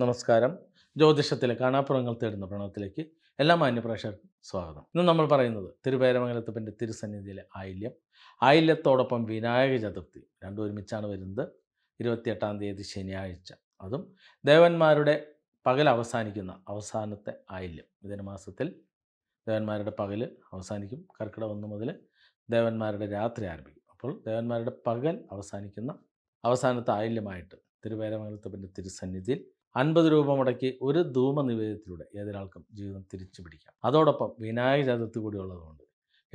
നമസ്കാരം. ജ്യോതിഷത്തിലെ കാണാപ്പുറങ്ങൾ തേടുന്ന പ്രണവത്തിലേക്ക് എല്ലാ മാന്യപ്രേക്ഷകർക്കും സ്വാഗതം. ഇന്ന് നമ്മൾ പറയുന്നത് തിരുപേരമംഗലത്തപ്പന്റെ തിരുസന്നിധിയിലെ ആയില്യം. ആയില്യത്തോടൊപ്പം വിനായക ചതുർത്ഥി. രണ്ടും ഒരുമിച്ചാണ് വരുന്നത്. ഇരുപത്തിയെട്ടാം തീയതി ശനിയാഴ്ച. അതും ദേവന്മാരുടെ പകൽ അവസാനിക്കുന്ന അവസാനത്തെ ആയില്യം. മിഥുനമാസത്തിൽ ദേവന്മാരുടെ പകൽ അവസാനിക്കും. കർക്കിടക ഒന്ന് മുതൽ ദേവന്മാരുടെ രാത്രി ആരംഭിക്കും. അപ്പോൾ ദേവന്മാരുടെ പകൽ അവസാനിക്കുന്ന അവസാനത്തെ ആയില്യമായിട്ട് തിരുവേരമംഗലത്തപ്പന്റെ തിരുസന്നിധിയിൽ അൻപത് രൂപ മുടക്കി ഒരു ധൂമ നിവേദ്യത്തിലൂടെ ഏതൊരാൾക്കും ജീവിതം തിരിച്ചു പിടിക്കാം. അതോടൊപ്പം വിനായക ചതുർത്ഥി കൂടി ഉള്ളതുകൊണ്ട്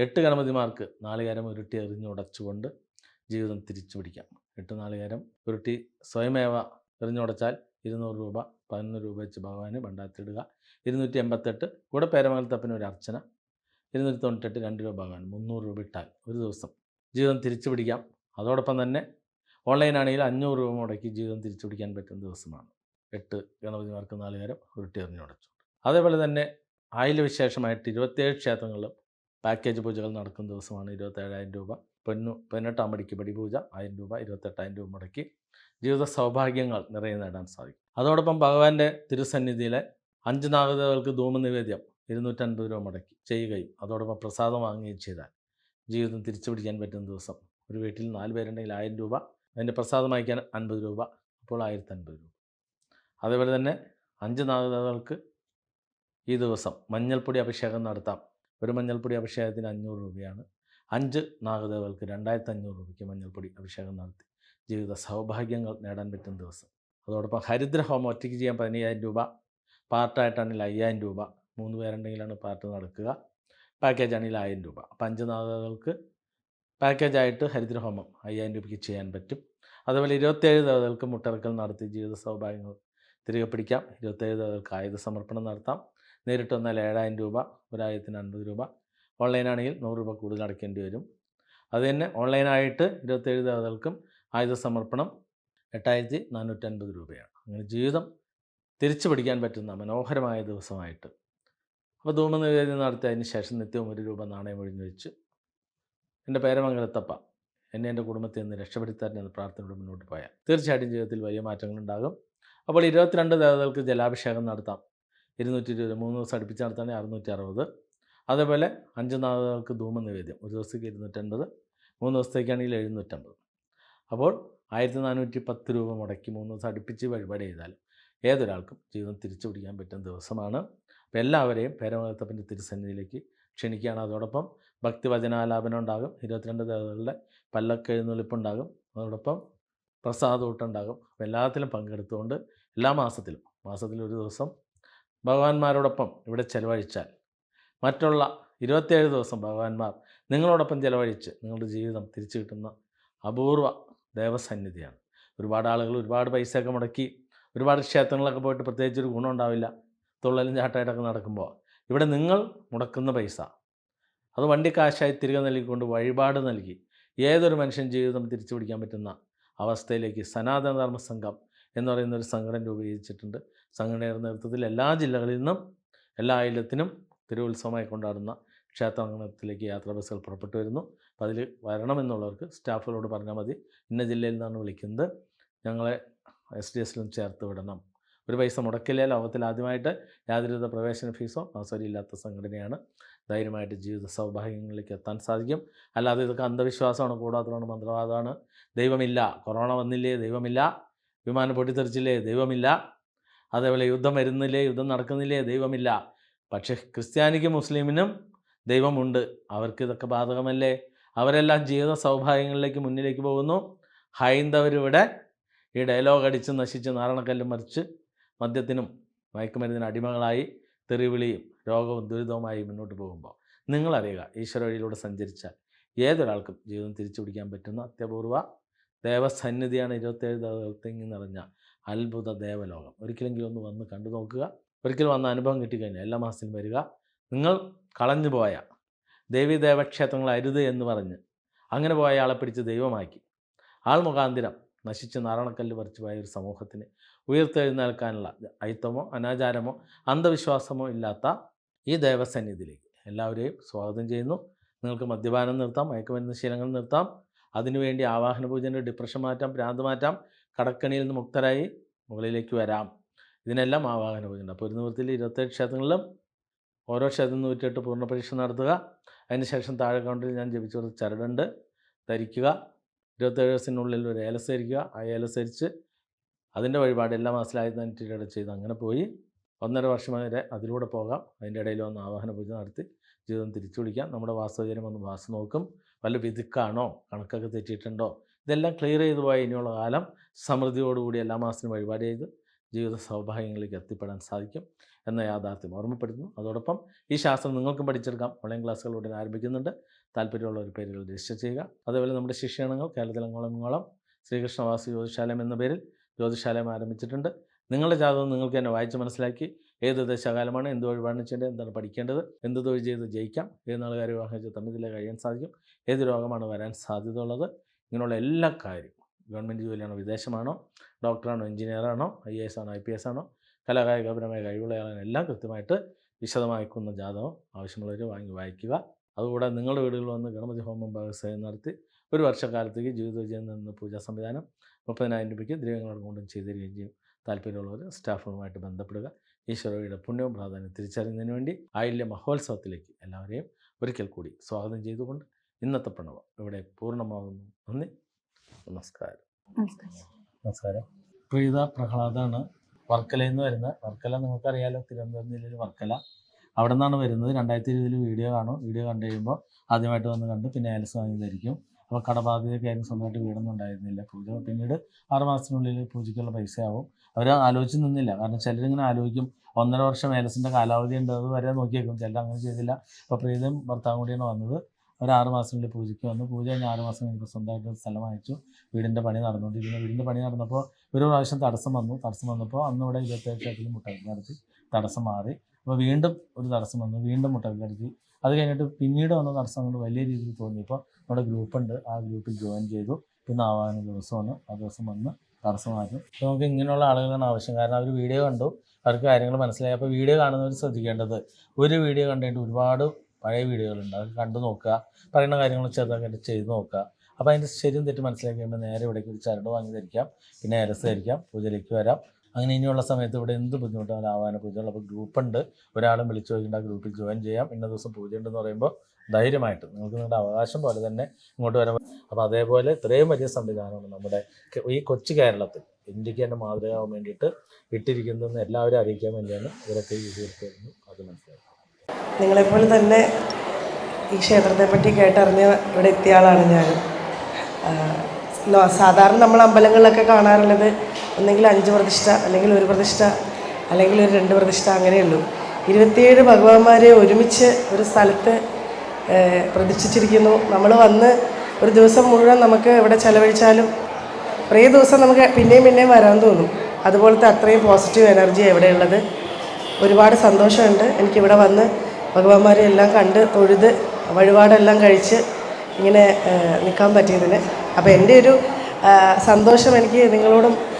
എട്ട് ഗണപതിമാർക്ക് നാളികാരം ഉരുട്ടി എറിഞ്ഞുടച്ചുകൊണ്ട് ജീവിതം തിരിച്ചു പിടിക്കാം. എട്ട് നാളികാരം ഉരുട്ടി സ്വയമേവ എറിഞ്ഞുടച്ചാൽ ഇരുന്നൂറ് രൂപ പതിനൊന്ന് രൂപ വെച്ച് ഭഗവാന് ഭണ്ടാത്തിടുക ഇരുന്നൂറ്റി എൺപത്തെട്ട് കൂടെ പേരമംഗലത്തപ്പന് ഒരു അർച്ചന. ഇരുന്നൂറ്റി തൊണ്ണൂറ്റെട്ട് രണ്ട് രൂപ ഭഗവാൻ മുന്നൂറ് രൂപ ഇട്ടാൽ ഒരു ദിവസം ജീവിതം തിരിച്ചു പിടിക്കാം. അതോടൊപ്പം തന്നെ ഓൺലൈനാണെങ്കിൽ അഞ്ഞൂറ് രൂപ മുടക്കി ജീവിതം തിരിച്ചു പിടിക്കാൻ പറ്റുന്ന ദിവസമാണ്. എട്ട് ഗണപതിമാർക്ക് നാല് ഉരുട്ടി എറിഞ്ഞുടച്ചു അതേപോലെ തന്നെ ആയില വിശേഷമായിട്ട് ഇരുപത്തേഴ് ക്ഷേത്രങ്ങളിലും പാക്കേജ് പൂജകൾ നടക്കുന്ന ദിവസമാണ് ഇരുപത്തേഴായിരം രൂപ. പൊന്നു പതിനെട്ടാം പടിക്ക് പടിപൂജ ആയിരം രൂപ ഇരുപത്തെട്ടായിരം രൂപ മുടക്കി ജീവിത സൗഭാഗ്യങ്ങൾ നിറയെ നേടാൻ സാധിക്കും. അതോടൊപ്പം ഭഗവാന്റെ തിരുസന്നിധിയിലെ അഞ്ച് നാഗതകൾക്ക് ധൂമനിവേദ്യം ഇരുന്നൂറ്റൻപത് രൂപ മുടക്കി ചെയ്യുകയും അതോടൊപ്പം പ്രസാദം വാങ്ങുകയും ചെയ്താൽ ജീവിതം തിരിച്ചു പിടിക്കാൻ പറ്റുന്ന ദിവസം ഒരു വീട്ടിൽ നാല് പേരുണ്ടെങ്കിൽ ആയിരം രൂപ അതിന്റെ പ്രസാദം വാങ്ങിക്കാൻ അൻപത് രൂപ അപ്പോൾ ആയിരത്തി അൻപത് രൂപ. അതേപോലെ തന്നെ അഞ്ച് നാഗതകൾക്ക് ഈ ദിവസം മഞ്ഞൾപ്പൊടി അഭിഷേകം നടത്താം. ഒരു മഞ്ഞൾപ്പൊടി അഭിഷേകത്തിന് അഞ്ഞൂറ് രൂപയാണ്. അഞ്ച് നാഗതകൾക്ക് രണ്ടായിരത്തി അഞ്ഞൂറ് രൂപയ്ക്ക് മഞ്ഞൾപ്പൊടി അഭിഷേകം നടത്തി. ജീവിത സൗഭാഗ്യങ്ങൾ നേടാൻ പറ്റുന്ന ദിവസം. അതോടൊപ്പം ഹരിദ്ര ഹോമം ഒറ്റയ്ക്ക് ചെയ്യാൻ പതിനയ്യായിരം രൂപ പാർട്ടായിട്ടാണെങ്കിൽ അയ്യായിരം രൂപ മൂന്ന് പേരുണ്ടെങ്കിലാണ് പാർട്ട് നടക്കുക. പാക്കേജ് ആണെങ്കിൽ ആയിരം രൂപ. അപ്പം അഞ്ച് നാഗതകൾക്ക് പാക്കേജായിട്ട് ഹരിദ്രഹോമം അയ്യായിരം രൂപയ്ക്ക് ചെയ്യാൻ പറ്റും. അതുപോലെ ഇരുപത്തേഴ് ദേവതകൾക്ക് മുട്ടറക്കൽ നടത്തി ജീവിത സൗഭാഗ്യങ്ങൾ തിരികെ പിടിക്കാം. ഇരുപത്തേഴ് ആയുധ സമർപ്പണം നടത്താം. നേരിട്ട് വന്നാൽ ഏഴായിരം രൂപ ഒരായിരത്തിന് അൻപത് രൂപ. ഓൺലൈനാണെങ്കിൽ നൂറ് രൂപ കൂടുതൽ അടയ്ക്കേണ്ടി വരും. അത് തന്നെ ഓൺലൈനായിട്ട് ഇരുപത്തേഴ് ദേവതകൾക്കും ആയുധ സമർപ്പണം എട്ടായിരത്തി നാനൂറ്റൻപത് രൂപയാണ്. അങ്ങനെ ജീവിതം തിരിച്ചു പിടിക്കാൻ പറ്റുന്ന മനോഹരമായ ദിവസമായിട്ട്. അപ്പോൾ ധൂമനിവേദ്യം നടത്തിയതിന് ശേഷം നിത്യവും ഒരു രൂപ നാണയം ഒഴിഞ്ഞു വെച്ച് എന്റെ പേരമംഗലത്തപ്പ എന്നെ എന്റെ കുടുംബത്തിൽ നിന്ന് രക്ഷപ്പെടുത്താൻ എന്ന പ്രാർത്ഥനയോട് മുന്നോട്ട് പോയാൽ. തീർച്ചയായിട്ടും ജീവിതത്തിൽ വലിയ മാറ്റങ്ങളുണ്ടാകും. അപ്പോൾ ഇരുപത്തിരണ്ട് ദേവതകൾക്ക് ജലാഭിഷേകം നടത്താം. ഇരുന്നൂറ്റി ഇരുപത് മൂന്ന് ദിവസം അടുപ്പിച്ച് നടത്താണെങ്കിൽ അറുന്നൂറ്റി അറുപത് അതേപോലെ അഞ്ച് നാളുകൾക്ക് ധൂമ നിവേദ്യം ഒരു ദിവസത്തേക്ക് ഇരുന്നൂറ്റൻപത് മൂന്ന് ദിവസത്തേക്കാണെങ്കിൽ എഴുന്നൂറ്റമ്പത് അപ്പോൾ ആയിരത്തി നാനൂറ്റി പത്ത് രൂപ മുടക്കി മൂന്ന് ദിവസം അടുപ്പിച്ച് വഴിപാട് ചെയ്താൽ ഏതൊരാൾക്കും ജീവിതം തിരിച്ചു പിടിക്കാൻ പറ്റുന്ന ദിവസമാണ്. അപ്പോൾ എല്ലാവരെയും പേരമകത്തപ്പന്റെ തിരുസന്നിധിയിലേക്ക് ക്ഷണിക്കുകയാണ്. അതോടൊപ്പം ഭക്തിവചനാലാപനം ഉണ്ടാകും. ഇരുപത്തിരണ്ട് ദേവതകളുടെ പല്ലക്കെഴുന്നള്ളിപ്പുണ്ടാകും അതോടൊപ്പം പ്രസാദൂട്ടുണ്ടാകും അപ്പോൾ എല്ലാത്തിലും പങ്കെടുത്തുകൊണ്ട് എല്ലാ മാസത്തിലും. മാസത്തിൽ ഒരു ദിവസം ഭഗവാന്മാരോടൊപ്പം ഇവിടെ ചെലവഴിച്ചാൽ. മറ്റുള്ള ഇരുപത്തേഴ് ദിവസം ഭഗവാന്മാർ നിങ്ങളോടൊപ്പം ചെലവഴിച്ച് നിങ്ങളുടെ ജീവിതം തിരിച്ചു കിട്ടുന്ന അപൂർവ ദേവസന്നിധിയാണ്. ഒരുപാട് ആളുകൾ ഒരുപാട് പൈസയൊക്കെ മുടക്കി ഒരുപാട് ക്ഷേത്രങ്ങളൊക്കെ പോയിട്ട് പ്രത്യേകിച്ച് ഒരു ഗുണം ഉണ്ടാവില്ല. തുള്ളലും ചാട്ടായിട്ടൊക്കെ നടക്കുമ്പോൾ ഇവിടെ നിങ്ങൾ മുടക്കുന്ന പൈസ. അത് വണ്ടി കാശായി തിരികെ നൽകിക്കൊണ്ട് വഴിപാട് നൽകി ഏതൊരു മനുഷ്യൻ ജീവിതം തിരിച്ചു പിടിക്കാൻ പറ്റുന്ന അവസ്ഥയിലേക്ക് സനാതനധർമ്മ സംഘം എന്ന് പറയുന്ന ഒരു സംഘടന രൂപീകരിച്ചിട്ടുണ്ട്. സംഘടനയുടെ നേതൃത്വത്തിൽ എല്ലാ ജില്ലകളിൽ നിന്നും എല്ലാ അയലത്തിനും തിരുവുത്സവമായി കൊണ്ടാടുന്ന ക്ഷേത്രാങ്കണത്തിലേക്ക് യാത്രാ ബസ്സുകൾ പുറപ്പെട്ടു വരുന്നു. അപ്പോൾ അതിൽ വരണമെന്നുള്ളവർക്ക് സ്റ്റാഫുകളോട് പറഞ്ഞാൽ മതി. ഇന്ന ജില്ലയിൽ നിന്നാണ് വിളിക്കുന്നത്. ഞങ്ങളെ എസ് ഡി എസിലും ചേർത്ത് വിടണം. ഒരു പൈസ മുടക്കില്ല? ലോകത്തിൽ ആദ്യമായിട്ട് യാതൊരുവിധ പ്രവേശന ഫീസോ അവസരമില്ലാത്ത സംഘടനയാണ്. ധൈര്യമായിട്ട് ജീവിത സൗഭാഗ്യങ്ങളിലേക്ക് എത്താൻ സാധിക്കും. അല്ലാതെ ഇതൊക്കെ അന്ധവിശ്വാസമാണ്. കൂടാത്തതാണ് മന്ത്രവാദമാണ്. ദൈവമില്ല. കൊറോണ വന്നില്ലേ? ദൈവമില്ല. വിമാനം പൊട്ടിത്തെറിച്ചില്ലേ? ദൈവമില്ല. അതേപോലെ യുദ്ധം വരുന്നില്ലേ? യുദ്ധം നടക്കുന്നില്ലേ? ദൈവമില്ല. പക്ഷേ ക്രിസ്ത്യാനിക്കും മുസ്ലിമിനും ദൈവമുണ്ട്. അവർക്ക് ഇതൊക്കെ ബാധകമല്ലേ? അവരെല്ലാം ജീവിത സൗഭാഗ്യങ്ങളിലേക്ക് മുന്നിലേക്ക് പോകുന്നു. ഹൈന്ദവരിവിടെ ഈ ഡയലോഗ് അടിച്ച് നശിച്ച് നാരണക്കല്ല് മറിച്ച് മദ്യത്തിനും മയക്കുമരുന്നിന് അടിമകളായി തെറിവിളിയും രോഗവും ദുരിതവുമായി മുന്നോട്ട് പോകുമ്പോൾ നിങ്ങളറിയുക ഈശ്വര വഴിയിലൂടെ സഞ്ചരിച്ചാൽ ഏതൊരാൾക്കും ജീവിതം തിരിച്ചു പിടിക്കാൻ പറ്റുന്ന അത്യപൂർവ ദേവസന്നിധിയാണ് ഇരുപത്തേഴ് ദിവസത്തെങ്കിൽ നിറഞ്ഞ അത്ഭുത ദേവലോകം. ഒരിക്കലെങ്കിലും ഒന്ന് വന്ന് കണ്ടു നോക്കുക. ഒരിക്കൽ വന്ന അനുഭവം കിട്ടിക്കഴിഞ്ഞാൽ എല്ലാ മാസത്തിലും വരിക. നിങ്ങൾ കളഞ്ഞു പോയ ദേവീദേവക്ഷേത്രങ്ങൾ അരുത് എന്ന് പറഞ്ഞ് അങ്ങനെ പോയ ആളെ പിടിച്ച് ദൈവമാക്കി. ആൾ മുഖാന്തിരം നശിച്ച് നാരണക്കല്ല് പറിച്ചു പോയ ഒരു സമൂഹത്തിന് ഉയർത്തെഴുന്നേൽക്കാനുള്ള അയിത്തമോ അനാചാരമോ അന്ധവിശ്വാസമോ ഇല്ലാത്ത ഈ ദേവസന്നിധിയിലേക്ക് എല്ലാവരെയും സ്വാഗതം ചെയ്യുന്നു. നിങ്ങൾക്ക് മദ്യപാനം നിർത്താം മയക്കുമരുന്ന് ശീലങ്ങൾ നിർത്താം. അതിനുവേണ്ടി ആവാഹന പൂജന്റെ ഡിപ്രഷൻ മാറ്റാം ഭ്രാന്ത് മാറ്റാം കടക്കണിയിൽ നിന്ന് മുക്തരായി മുകളിലേക്ക് വരാം. ഇതിനെല്ലാം ആവാഹന പൂജയുണ്ട്. അപ്പോൾ ഒരു നിവൃത്തിയിൽ ഇരുപത്തേഴ് ക്ഷേത്രങ്ങളിലും ഓരോ ക്ഷേത്രം നൂറ്റിയെട്ട് പൂർണ പരീക്ഷ നടത്തുക അതിനുശേഷം താഴെ കൗണ്ടിൽ ഞാൻ ജപിച്ചു കൊടുത്ത ചരടുണ്ട്. ധരിക്കുക. ഇരുപത്തേഴ് ദിവസത്തിനുള്ളിൽ ഒരു ഏലസ് ധരിക്കുക ആ ഏലസ് ധരിച്ച് അതിന്റെ വഴിപാട് എല്ലാ മാസത്തിലായി തന്നെ ചെയ്ത് അങ്ങനെ പോയി. ഒന്നര വർഷം വരെ അതിലൂടെ പോകാം. അതിന്റെ ഇടയിൽ വന്ന് ആവാഹന പൂജ നടത്തി ജീവിതം തിരിച്ചു വിളിക്കാം. നമ്മുടെ വാസ്തവചര്യം ഒന്ന് വാസ് നോക്കും. വല്ല വിതുക്കാണോ? കണക്കൊക്കെ തെറ്റിയിട്ടുണ്ടോ? ഇതെല്ലാം ക്ലിയർ ചെയ്തു പോയ ഇനിയുള്ള കാലം സമൃദ്ധിയോടുകൂടി എല്ലാ മാസത്തിനും വഴിപാട് ചെയ്ത് ജീവിത സൗഭാഗ്യങ്ങളിലേക്ക് എത്തിപ്പെടാൻ സാധിക്കും എന്ന യാഥാർത്ഥ്യം ഓർമ്മപ്പെടുത്തുന്നു. അതോടൊപ്പം ഈ ശാസ്ത്രം നിങ്ങൾക്കും പഠിച്ചെടുക്കാം. ഓൺലൈൻ ക്ലാസ്സുകൾ ഉടനെ ആരംഭിക്കുന്നുണ്ട്. താല്പര്യമുള്ള ഒരു പേരുകൾ രജിസ്റ്റർ ചെയ്യുക. അതേപോലെ നമ്മുടെ ശിക്ഷണങ്ങൾ കേരളത്തിലെങ്ങോളം ഇങ്ങോളം ശ്രീകൃഷ്ണവാസി ജ്യോതിശാലയം എന്ന പേരിൽ ജ്യോതിശാലയം ആരംഭിച്ചിട്ടുണ്ട്. നിങ്ങളുടെ ജാതകം നിങ്ങൾക്ക് തന്നെ വായിച്ച് മനസ്സിലാക്കി ഏത് ദശകാലമാണ് എന്ത് വഴിപാടാണ് ചെയ്യേണ്ടത് എന്താണ് പഠിക്കേണ്ടത് എന്ത് തൊഴിൽ ചെയ്ത് ജയിക്കാം ഏത് നാളുകാരെ വിവാഹം ചെയ്ത് തമ്മിൽ കഴിയാൻ സാധിക്കും ഏത് രോഗമാണ് വരാൻ സാധ്യത ഉള്ളത് ഇങ്ങനെയുള്ള എല്ലാ കാര്യവും. ഗവൺമെന്റ് ജോലിയാണോ വിദേശമാണോ ഡോക്ടറാണോ എഞ്ചിനീയറാണോ ഐ എ എസ് ആണോ ഐ പി എസ് ആണോ കലാകായികപരമായ കഴിവുള്ളയാളാണ് എല്ലാം കൃത്യമായിട്ട് വിശദമാക്കുന്ന ജാതകം ആവശ്യമുള്ളവർ വാങ്ങി വായിക്കുക. അതുകൂടാതെ നിങ്ങളുടെ വീടുകളിൽ വന്ന് ഗണപതി ഹോമം വ്യവസായം നടത്തി ഒരു വർഷക്കാലത്തേക്ക് ജീവിത വിജയം നിന്ന് പൂജാ സംവിധാനം മുപ്പതിനായിരം രൂപയ്ക്ക് ദ്രവ്യങ്ങളോട് കൊണ്ടും ചെയ്തിരിക്കുകയും ചെയ്യും. താല്പര്യമുള്ളവർ സ്റ്റാഫുകളുമായിട്ട് ബന്ധപ്പെടുക. ഈശ്വരയുടെ പുണ്യവും പ്രാധാന്യം തിരിച്ചറിയുന്നതിന് വേണ്ടി ആയില്യ മഹോത്സവത്തിലേക്ക് എല്ലാവരെയും ഒരിക്കൽ കൂടി സ്വാഗതം ചെയ്തുകൊണ്ട് ഇന്നത്തെ പ്രണവം ഇവിടെ പൂർണമാകുന്നു. നന്ദി. നമസ്കാരം. നമസ്കാരം. പ്രീത പ്രഹ്ലാദാണ് വർക്കലയിൽ നിന്ന് വരുന്നത്. വർക്കല നിങ്ങൾക്കറിയാലോ തിരുവനന്തപുരം ജില്ലയിൽ വർക്കല. അവിടെ നിന്നാണ് വരുന്നത്. രണ്ടായിരത്തി ഇരുപതിൽ വീഡിയോ കാണും. വീഡിയോ കണ്ടു കഴിയുമ്പോൾ ആദ്യമായിട്ട് വന്ന് കണ്ട് പിന്നെ അയൽസ് വാങ്ങി ധരിക്കും അപ്പോൾ കടബാധ്യതയൊക്കെ ആയിരുന്നു സ്വന്തമായിട്ട് വീടൊന്നും ഉണ്ടായിരുന്നില്ല പൂജ പിന്നീട് ആറ് മാസത്തിനുള്ളിൽ പൂജയ്ക്കുള്ള പൈസ ആവും അവർ ആലോചിച്ച് നിന്നില്ല. കാരണം ചിലരിങ്ങനെ ആലോചിക്കും. ഒന്നര വർഷം ഏലസിന്റെ കാലാവധി ഉണ്ട്. അത് വരെ നോക്കിയേക്കും. ചിലർ അങ്ങനെ ചെയ്തില്ല. അപ്പോൾ പ്രീതം ഭർത്താവും കൂടിയാണ് വന്നത്. ഒരു ആറ് മാസത്തിനുള്ളിൽ പൂജയ്ക്ക് വന്നു. പൂജ കഴിഞ്ഞ് ആറ് മാസം കഴിഞ്ഞപ്പോൾ സ്വന്തമായിട്ട് സ്ഥലം വാങ്ങിച്ചു. വീടിന്റെ പണി നടന്നുകൊണ്ടിരിക്കുന്നു. വീടിന്റെ പണി നടന്നപ്പോൾ ഒരു പ്രാവശ്യം തടസ്സം വന്നു. തടസ്സം വന്നപ്പോൾ അന്ന് ഇവിടെ ഇരുപത്തേഴ് ഷട്ടിൽ മുട്ടക്കി നടത്തി തടസ്സം മാറി. അപ്പോൾ വീണ്ടും ഒരു തടസ്സം വന്നു. വീണ്ടും മുട്ടക്കി നടത്തി അത് കഴിഞ്ഞിട്ട് പിന്നീട് വന്ന തടസ്സങ്ങൾ വലിയ രീതിയിൽ തോന്നിയപ്പോൾ നമ്മുടെ ഗ്രൂപ്പുണ്ട് ആ ഗ്രൂപ്പിൽ ജോയിൻ ചെയ്തു. പിന്നെ ആവാന ദിവസമാണ് ആ ദിവസം വന്ന് തടസ്സം മാറ്റും. നമുക്ക് ഇങ്ങനെയുള്ള ആളുകളാണ് ആവശ്യം. കാരണം അവർ വീഡിയോ കണ്ടു. അവർക്ക് കാര്യങ്ങൾ മനസ്സിലായി. അപ്പോൾ വീഡിയോ കാണുന്നവർ ശ്രദ്ധിക്കേണ്ടത് ഒരു വീഡിയോ കണ്ടിട്ട് ഒരുപാട് പഴയ വീഡിയോകളുണ്ട് അത് കണ്ടു നോക്കുക. പറയുന്ന കാര്യങ്ങൾ ചെറുതായിട്ട് ചെയ്തു നോക്കുക. അപ്പോൾ അതിന്റെ ശരിയും തെറ്റും മനസ്സിലാക്കി കഴിയുമ്പോൾ നേരെ ഇവിടേക്ക് ഒരു ചരട് വാങ്ങി ധരിക്കാം. പിന്നെ അരസ് ധരിക്കാം. പൂജയിലേക്ക് വരാം. അങ്ങനെ ഇനിയുള്ള സമയത്ത് ഇവിടെ എന്ത് ബുദ്ധിമുട്ടാണ് ആവാന പൂജകൾ അപ്പോൾ ഗ്രൂപ്പുണ്ട് ഒരാളും വിളിച്ചു നോക്കിയിട്ട് ആ ഗ്രൂപ്പിൽ ജോയിൻ ചെയ്യാം. ഇന്ന ദിവസം പൂജ ഉണ്ടെന്ന് പറയുമ്പോൾ ധൈര്യമായിട്ട് നിങ്ങൾക്ക് നിങ്ങളുടെ അവകാശം പോലെ തന്നെ ഇങ്ങോട്ട് വരാൻ അപ്പോൾ അതേപോലെ ഇത്രയും വലിയ സംവിധാനമാണ് നമ്മുടെ ഈ കൊച്ചു കേരളത്തിൽ ഇന്ത്യയ്ക്ക് തന്നെ മാതൃകയാവാൻ വേണ്ടിയിട്ട് ഇട്ടിരിക്കുന്നതെന്ന് എല്ലാവരും അറിയിക്കാൻ വേണ്ടിയാണ് ഇവരൊക്കെ ഈ തീർത്തിരുന്നു അത് മനസ്സിലാക്കുന്നത്. നിങ്ങളെപ്പോലെ തന്നെ ഈ ക്ഷേത്രത്തെ പറ്റി കേട്ടറിഞ്ഞ് ഇവിടെ എത്തിയ ആളാണ് ഞാൻ സാധാരണ നമ്മൾ അമ്പലങ്ങളിലൊക്കെ കാണാറുള്ളത് ഒന്നെങ്കിൽ അഞ്ച് പ്രതിഷ്ഠ അല്ലെങ്കിൽ ഒരു പ്രതിഷ്ഠ അല്ലെങ്കിൽ ഒരു രണ്ട് പ്രതിഷ്ഠ അങ്ങനെയുള്ളൂ. ഇരുപത്തിയേഴ് ഭഗവാന്മാരെ ഒരുമിച്ച് ഒരു സ്ഥലത്ത് പ്രതിഷ്ഠിച്ചിരിക്കുന്നു. നമ്മൾ വന്ന് ഒരു ദിവസം മുഴുവൻ നമുക്ക് ഇവിടെ ചിലവഴിച്ചാലും കുറേ ദിവസം നമുക്ക് പിന്നെയും പിന്നെയും വരാൻ തോന്നും. അതുപോലത്തെ അത്രയും പോസിറ്റീവ് എനർജി എവിടെയുള്ളത്. ഒരുപാട് സന്തോഷമുണ്ട്. എനിക്കിവിടെ വന്ന് ഭഗവാന്മാരെ എല്ലാം കണ്ട് തൊഴുത് വഴിപാടെല്ലാം കഴിച്ച് ഇങ്ങനെ നിൽക്കാൻ പറ്റിയതിന്. അപ്പോൾ എന്റെ ഒരു സന്തോഷം എനിക്ക് നിങ്ങളോടും